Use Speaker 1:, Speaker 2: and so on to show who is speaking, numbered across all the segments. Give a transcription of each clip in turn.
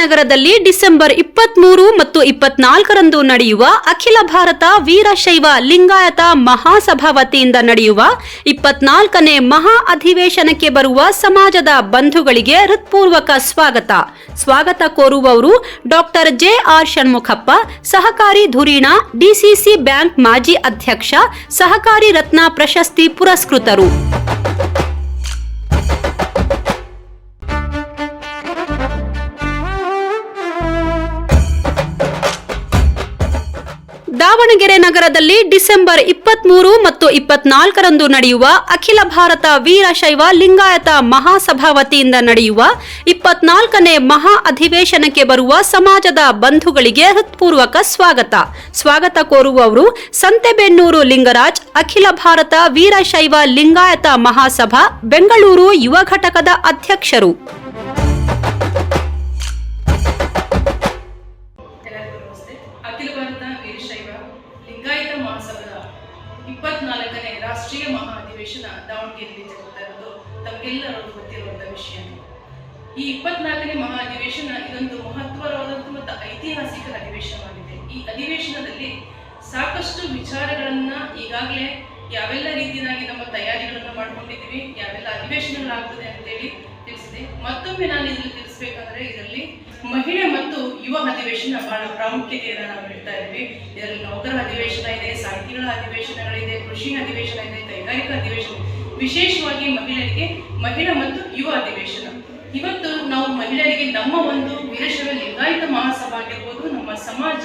Speaker 1: ನಗರದಲ್ಲಿ ಡಿಸೆಂಬರ್ ಇಪ್ಪತ್ಮೂರು ಮತ್ತು ಇಪ್ಪತ್ನಾಲ್ಕರಂದು ನಡೆಯುವ ಅಖಿಲ ಭಾರತ ವೀರಶೈವ ಲಿಂಗಾಯತ ಮಹಾಸಭಾ ವತಿಯಿಂದ ನಡೆಯುವ ಇಪ್ಪತ್ನಾಲ್ಕನೇ ಮಹಾ ಅಧಿವೇಶನಕ್ಕೆ ಬರುವ ಸಮಾಜದ ಬಂಧುಗಳಿಗೆ ಹೃತ್ಪೂರ್ವಕ ಸ್ವಾಗತ. ಸ್ವಾಗತ ಕೋರುವವರು ಡಾಕ್ಟರ್ ಜೆ ಆರ್ ಷಣ್ಮುಖಪ್ಪ, ಸಹಕಾರಿ ಧುರೀಣ ಡಿಸಿಸಿ ಬ್ಯಾಂಕ್ ಮಾಜಿ ಅಧ್ಯಕ್ಷ, ಸಹಕಾರಿ ರತ್ನ ಪ್ರಶಸ್ತಿ ಪುರಸ್ಕೃತರು. ದಾವಣಗೆರೆ ನಗರದಲ್ಲಿ ಡಿಸೆಂಬರ್ ಇಪ್ಪತ್ಮೂರು ಮತ್ತು ಇಪ್ಪತ್ನಾಲ್ಕರಂದು ನಡೆಯುವ ಅಖಿಲ ಭಾರತ ವೀರಶೈವ ಲಿಂಗಾಯತ ಮಹಾಸಭಾ ವತಿಯಿಂದ ನಡೆಯುವ ಇಪ್ಪತ್ನಾಲ್ಕನೇ ಮಹಾ ಅಧಿವೇಶನಕ್ಕೆ ಬರುವ ಸಮಾಜದ ಬಂಧುಗಳಿಗೆ ಹೃತ್ಪೂರ್ವಕ ಸ್ವಾಗತ. ಸ್ವಾಗತ ಕೋರುವವರು ಸಂತೆಬೆನ್ನೂರು ಲಿಂಗರಾಜ್, ಅಖಿಲ ಭಾರತ ವೀರಶೈವ ಲಿಂಗಾಯತ ಮಹಾಸಭಾ, ಬೆಂಗಳೂರು ಯುವ ಘಟಕದ ಅಧ್ಯಕ್ಷರು.
Speaker 2: ಅಧಿವೇಶನ ದಾವಣಗೆರೆಯಲ್ಲಿ ಜರುಗ್ತಾ ಇರೋದು ತಮಗೆಲ್ಲರೂ ಗೊತ್ತಿರುವಂಥ ವಿಷಯ ಈ ಇಪ್ಪತ್ನಾಲ್ಕನೇ ಮಹಾ ಅಧಿವೇಶನ ಇದೊಂದು ಮಹತ್ವವಾದಂಥ ಮತ್ತು ಐತಿಹಾಸಿಕ ಅಧಿವೇಶನವಾಗಿದೆ. ಈ ಅಧಿವೇಶನದಲ್ಲಿ ಸಾಕಷ್ಟು ವಿಚಾರಗಳನ್ನ ಈಗಾಗಲೇ ಯಾವೆಲ್ಲ ರೀತಿಯಾಗಿ ನಮ್ಮ ತಯಾರಿಗಳನ್ನು ಮಾಡ್ಕೊಂಡಿದ್ದೀವಿ, ಯಾವೆಲ್ಲ ಅಧಿವೇಶನಗಳಾಗ್ತದೆ ಅಂತೇಳಿ ತಿಳಿಸಿದೆ. ಮತ್ತೊಮ್ಮೆ ನಾನು ಇಲ್ಲಿ ತಿಳಿಸ್ಬೇಕಂದ್ರೆ ಇದರಲ್ಲಿ ಮಹಿಳೆ ಮತ್ತು ಯುವ ಅಧಿವೇಶನ ಬಹಳ ಪ್ರಾಮುಖ್ಯತೆಯನ್ನು ನಾವು ಹೇಳ್ತಾ ಇದ್ವಿ ಇದರಲ್ಲಿ ನೌಕರ ಅಧಿವೇಶನ ಇದೆ, ಸಾಹಿತಿಗಳ ಅಧಿವೇಶನಗಳಿದೆ, ಕೃಷಿ ಅಧಿವೇಶನ ಇದೆ, ಕೈಗಾರಿಕಾ ಅಧಿವೇಶನ ವಿಶೇಷವಾಗಿ ಮಹಿಳೆಯರಿಗೆ ಮಹಿಳಾ ಮತ್ತು ಯುವ ಅಧಿವೇಶನ. ಇವತ್ತು ನಾವು ಮಹಿಳೆಯರಿಗೆ ನಮ್ಮ ಒಂದು ವೀರಶೈವ ಲಿಂಗಾಯತ ಮಹಾಸಭಾ ಆಗಿರ್ಬೋದು ನಮ್ಮ ಸಮಾಜ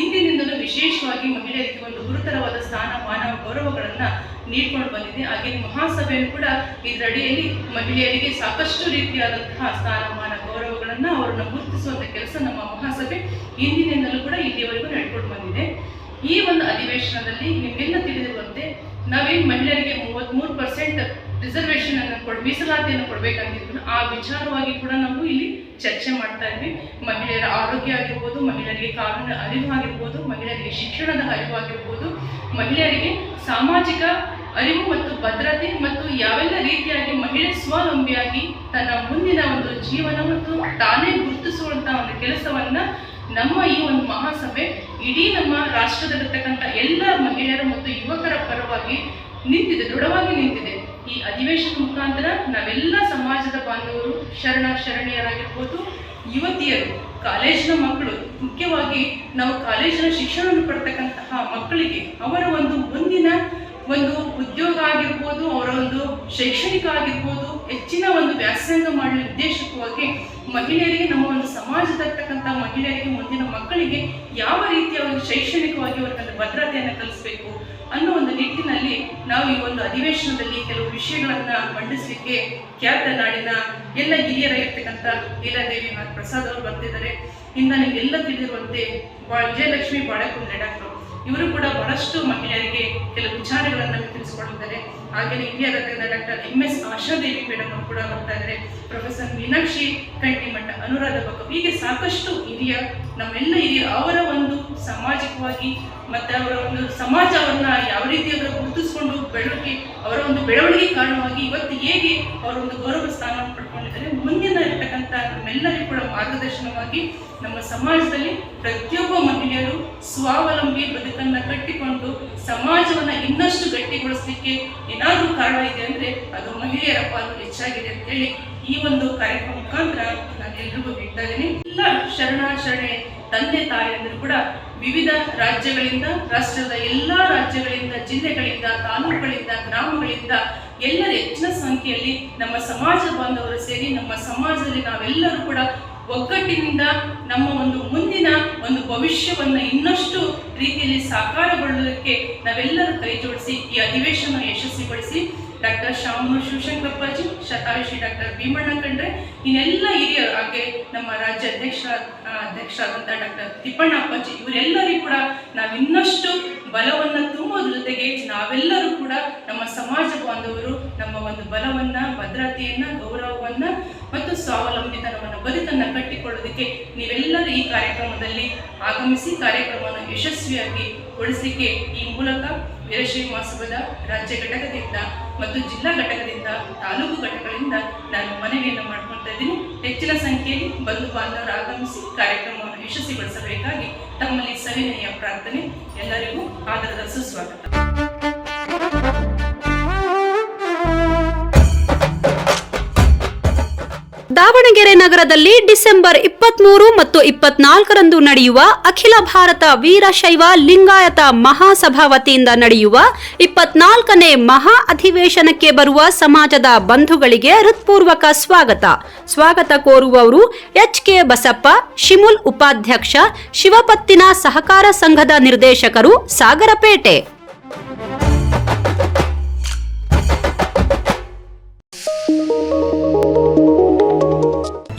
Speaker 2: ಇಂದಿನಿಂದಲೂ ವಿಶೇಷವಾಗಿ ಮಹಿಳೆಯರಿಗೆ ಒಂದು ಗುರುತರವಾದ ಸ್ಥಾನಮಾನ, ಗೌರವಗಳನ್ನ ನೀಡ್ಕೊಂಡು ಬಂದಿದೆ. ಹಾಗೆ ಮಹಾಸಭೆಯನ್ನು ಕೂಡ ಇದರಡಿಯಲ್ಲಿ ಮಹಿಳೆಯರಿಗೆ ಸಾಕಷ್ಟು ರೀತಿಯಾದಂತಹ ಸ್ಥಾನಮಾನ, ಗೌರವಗಳನ್ನು ಅವರನ್ನು ಗುರುತಿಸುವಂಥ ಕೆಲಸ ನಮ್ಮ ಮಹಾಸಭೆ ಹಿಂದಿನಿಂದಲೂ ಕೂಡ ಇಲ್ಲಿಯವರೆಗೂ ನಡ್ಕೊಂಡು ಬಂದಿದೆ. ಈ ಒಂದು ಅಧಿವೇಶನದಲ್ಲಿ ನಿಮಗೆಲ್ಲ ತಿಳಿದಿರುವಂತೆ ನಾವೇನು ಮಹಿಳೆಯರಿಗೆ ಮೂವತ್ಮೂರು ಪರ್ಸೆಂಟ್ ರಿಸರ್ವೇಷನ್ ಅನ್ನು ಕೊಡ್, ಮೀಸಲಾತಿಯನ್ನು ಕೊಡಬೇಕಂತಿದ್ರು ಆ ವಿಚಾರವಾಗಿ ಕೂಡ ನಾವು ಇಲ್ಲಿ ಚರ್ಚೆ ಮಾಡ್ತಾ ಇದ್ವಿ. ಮಹಿಳೆಯರ ಆರೋಗ್ಯ ಆಗಿರ್ಬೋದು, ಮಹಿಳೆಯರಿಗೆ ಕಾನೂನು ಅರಿವು ಆಗಿರ್ಬೋದು, ಮಹಿಳೆಯರಿಗೆ ಶಿಕ್ಷಣದ ಅರಿವು ಆಗಿರ್ಬೋದು, ಮಹಿಳೆಯರಿಗೆ ಸಾಮಾಜಿಕ ಅರಿವು ಮತ್ತು ಭದ್ರತೆ ಮತ್ತು ಯಾವೆಲ್ಲ ರೀತಿಯಾಗಿ ಮಹಿಳೆ ಸ್ವಾವಲಂಬಿಯಾಗಿ ತನ್ನ ಮುಂದಿನ ಒಂದು ಜೀವನ ಮತ್ತು ತಾನೇ ಗುರುತಿಸುವಂತಹ ಒಂದು ಕೆಲಸವನ್ನ ನಮ್ಮ ಈ ಒಂದು ಮಹಾಸಭೆ, ಇಡೀ ನಮ್ಮ ರಾಷ್ಟ್ರದಲ್ಲಿರ್ತಕ್ಕಂಥ ಎಲ್ಲ ಮಹಿಳೆಯರು ಮತ್ತು ಯುವಕರ ಪರವಾಗಿ ನಿಂತಿದೆ, ದೃಢವಾಗಿ ನಿಂತಿದೆ. ಈ ಅಧಿವೇಶನ ಮುಖಾಂತರ ನಾವೆಲ್ಲ ಸಮಾಜದ ಬಾಂಧವರು ಶರಣ ಶರಣಿಯರಾಗಿರ್ಬೋದು ಯುವತಿಯರು, ಕಾಲೇಜಿನ ಮಕ್ಕಳು, ಮುಖ್ಯವಾಗಿ ನಾವು ಕಾಲೇಜಿನ ಶಿಕ್ಷಣವನ್ನು ಪಡ್ತಕ್ಕಂತಹ ಮಕ್ಕಳಿಗೆ ಅವರ ಒಂದು ಮುಂದಿನ ಒಂದು ಆಗಿರ್ಬೋದು ಅವರ ಒಂದು ಶೈಕ್ಷಣಿಕ ಆಗಿರ್ಬೋದು ಹೆಚ್ಚಿನ ಒಂದು ವ್ಯಾಸಂಗ ಮಾಡಲು ಉದ್ದೇಶಕವಾಗಿ ಮಹಿಳೆಯರಿಗೆ, ನಮ್ಮ ಒಂದು ಸಮಾಜದಲ್ಲಿರ್ತಕ್ಕಂಥ ಮಹಿಳೆಯರಿಗೆ, ಮುಂದಿನ ಮಕ್ಕಳಿಗೆ ಯಾವ ರೀತಿಯ ಒಂದು ಶೈಕ್ಷಣಿಕವಾಗಿ ಅವರಿಗೆ ಭದ್ರತೆಯನ್ನು ಕಲಿಸಬೇಕು ಅನ್ನೋ ಒಂದು ನಿಟ್ಟಿನಲ್ಲಿ ನಾವು ಈ ಒಂದು ಅಧಿವೇಶನದಲ್ಲಿ ಕೆಲವು ವಿಷಯಗಳನ್ನ ಮಂಡಿಸಲಿಕ್ಕೆ ಖ್ಯಾತ ನಾಡಿನ ಎಲ್ಲ ಹಿರಿಯರಾಗಿರ್ತಕ್ಕಂಥ ಲೀಲಾದೇವಿ ಪ್ರಸಾದ್ ಅವರು ಬರ್ತಿದ್ದಾರೆ. ಇಂದ ನಿಮಗೆಲ್ಲ ತಿಳಿದಿರುವಂತೆ ಬಾ, ವಿಜಯಲಕ್ಷ್ಮಿ ಬಾಳೆಕುಂದ್ರೆ ಡಾಕ್ಟರ್. ಇವರು ಕೂಡ ಬಹಳಷ್ಟು ಮಹಿಳೆಯರಿಗೆ ಕೆಲವು ವಿಚಾರಗಳನ್ನು ತಿಳಿಸಿಕೊಟ್ಟಿದ್ದಾರೆ ಹಾಗೆಯೇ ರತ್ನದ doctor M S Ashadevi madam ಕೂಡ ಬರ್ತಾ ಇದ್ದಾರೆ ಪ್ರೊಫೆಸರ್ ಮೀನಾಕ್ಷಿ ಕಂಟಿಮಠ ಅನುರಾಧ ಭಗವ್ ಹೀಗೆ ಸಾಕಷ್ಟು ಹಿರಿಯ, ನಮ್ಮೆಲ್ಲ ಹಿರಿಯ, ಅವರ ಒಂದು ಸಾಮಾಜಿಕವಾಗಿ ಮತ್ತೆ ಅವರ ಒಂದು ಸಮಾಜ ಅವರನ್ನ ಯಾವ ರೀತಿ ಅವರು ಗುರುತಿಸ್ಕೊಂಡು ಬೆಳವಣಿಗೆ, ಅವರ ಒಂದು ಬೆಳವಣಿಗೆ ಕಾರಣವಾಗಿ ಇವತ್ತು ಹೇಗೆ ಅವರ ಒಂದು ಗೌರವ ಸ್ಥಾನವನ್ನು ಪಡ್ಕೊಂಡಿದ್ದಾರೆ. ಮುಂದಿನ ಇರ್ತಕ್ಕಂಥ ನಮ್ಮೆಲ್ಲರಿಗೂ ಕೂಡ ಮಾರ್ಗದರ್ಶನವಾಗಿ ನಮ್ಮ ಸಮಾಜದಲ್ಲಿ ಪ್ರತಿಯೊಬ್ಬ ಮಹಿಳೆಯರು ಸ್ವಾವಲಂಬಿ ಬದುಕನ್ನ ಕಟ್ಟಿಕೊಂಡು ಸಮಾಜವನ್ನ ಇನ್ನಷ್ಟು ಗಟ್ಟಿಗೊಳಿಸಲಿಕ್ಕೆ ಏನಾದರೂ ಕಾರಣ ಇದೆ ಅಂದ್ರೆ ಅದು ಮಹಿಳೆಯರ ಪಾಲು ಹೆಚ್ಚಾಗಿದೆ ಅಂತೇಳಿ ಈ ಒಂದು ಕಾರ್ಯಕ್ರಮ ಮುಖಾಂತರ ನಾನು ಎಲ್ರಿಗೂ ಹೇಳ್ತಾ ಇದ್ದೀನಿ ಎಲ್ಲ ಶರಣಾಚರಣೆ ಶರಣೆ ತಂದೆ ತಾಯಿಯಂದರು ಕೂಡ ವಿವಿಧ ರಾಜ್ಯಗಳಿಂದ, ರಾಷ್ಟ್ರದ ಎಲ್ಲಾ ರಾಜ್ಯಗಳಿಂದ, ಜಿಲ್ಲೆಗಳಿಂದ, ತಾಲೂಕುಗಳಿಂದ, ಗ್ರಾಮಗಳಿಂದ ಎಲ್ಲರ ಹೆಚ್ಚಿನ ಸಂಖ್ಯೆಯಲ್ಲಿ ನಮ್ಮ ಸಮಾಜ ಬಾಂಧವರು ಸೇರಿ ನಮ್ಮ ಸಮಾಜದಲ್ಲಿ ನಾವೆಲ್ಲರೂ ಕೂಡ ಒಗ್ಗಟ್ಟಿನಿಂದ ನಮ್ಮ ಒಂದು ಮುಂದಿನ ಒಂದು ಭವಿಷ್ಯವನ್ನು ಇನ್ನಷ್ಟು ರೀತಿಯಲ್ಲಿ ಸಾಕಾರಗೊಳ್ಳುವುದಕ್ಕೆ ನಾವೆಲ್ಲರೂ ಕೈ ಜೋಡಿಸಿ ಈ ಅಧಿವೇಶನ ಯಶಸ್ವಿಗೊಳಿಸಿ ಡಾಕ್ಟರ್ ಶಾಮನೂರು ಶಿವಶಂಕರಪ್ಪಾಜಿ, ಶತಾಯುಷಿ ಡಾಕ್ಟರ್ ಭೀಮಣ್ಣ ಕಂಡ್ರೆ, ಇನ್ನೆಲ್ಲ ಹಿರಿಯರು ಹಾಗೆ ನಮ್ಮ ರಾಜ್ಯ ಅಧ್ಯಕ್ಷ ಅಧ್ಯಕ್ಷರಾದಂಥ ಡಾಕ್ಟರ್ ತಿಪ್ಪಣ್ಣ ಅಪ್ಪಾಜಿ, ಇವರೆಲ್ಲರಿಗೂ ಕೂಡ ನಾವು ಇನ್ನಷ್ಟು ಬಲವನ್ನ ತುಂಬುವುದ್ರ ಜೊತೆಗೆ ನಾವೆಲ್ಲರೂ ಕೂಡ ನಮ್ಮ ಸಮಾಜ ಬಾಂಧವರು ನಮ್ಮ ಒಂದು ಬಲವನ್ನ, ಭದ್ರತೆಯನ್ನ, ಗೌರವವನ್ನ ಮತ್ತು ಸ್ವಾವಲಂಬಿತನವನ್ನು, ಬದುಕನ್ನ ಕಟ್ಟಿಕೊಳ್ಳೋದಕ್ಕೆ ನೀವೆಲ್ಲರೂ ಈ ಕಾರ್ಯಕ್ರಮದಲ್ಲಿ ಆಗಮಿಸಿ ಕಾರ್ಯಕ್ರಮವನ್ನು ಯಶಸ್ವಿಯಾಗಿ ಗೊಳಿಸಲಿಕ್ಕೆ ಈ ಮೂಲಕ ವೀರಶೈವ ಮಹಾಸಭಾದ ರಾಜ್ಯ ಘಟಕದಿಂದ ಮತ್ತು ಜಿಲ್ಲಾ ಘಟಕದಿಂದ, ತಾಲೂಕು ಘಟಕಗಳಿಂದ ನಾನು ಮನವಿಯನ್ನು ಮಾಡ್ಕೊಳ್ತಾ ಇದ್ದೀನಿ. ಹೆಚ್ಚಿನ ಸಂಖ್ಯೆಯಲ್ಲಿ ಬಂಧು ಬಾಂಧವರು ಆಗಮಿಸಿ ಕಾರ್ಯಕ್ರಮವನ್ನು ಯಶಸ್ವಿಗೊಳಿಸಬೇಕಾಗಿ ತಮ್ಮಲ್ಲಿ ಸವಿನಯ ಪ್ರಾರ್ಥನೆ. ಎಲ್ಲರಿಗೂ ಆದರದ ಸುಸ್ವಾಗತ.
Speaker 1: ದಾವಣಗೆರೆ ನಗರದಲ್ಲಿ ಡಿಸೆಂಬರ್ ಇಪ್ಪತ್ಮೂರು ಮತ್ತು ಇಪ್ಪತ್ನಾಲ್ಕರಂದು ನಡೆಯುವ ಅಖಿಲ ಭಾರತ ವೀರಶೈವ ಲಿಂಗಾಯತ ಮಹಾಸಭಾ ವತಿಯಿಂದ ನಡೆಯುವ ಇಪ್ಪತ್ನಾಲ್ಕನೇ ಮಹಾ ಅಧಿವೇಶನಕ್ಕೆ ಬರುವ ಸಮಾಜದ ಬಂಧುಗಳಿಗೆ ಹೃತ್ಪೂರ್ವಕ ಸ್ವಾಗತ. ಸ್ವಾಗತ ಕೋರುವವರು ಎಚ್ ಕೆ ಬಸಪ್ಪ, ಶಿಮುಲ್ ಉಪಾಧ್ಯಕ್ಷ, ಶಿವಪತ್ತಿನ ಸಹಕಾರ ಸಂಘದ ನಿರ್ದೇಶಕರು, ಸಾಗರಪೇಟೆ.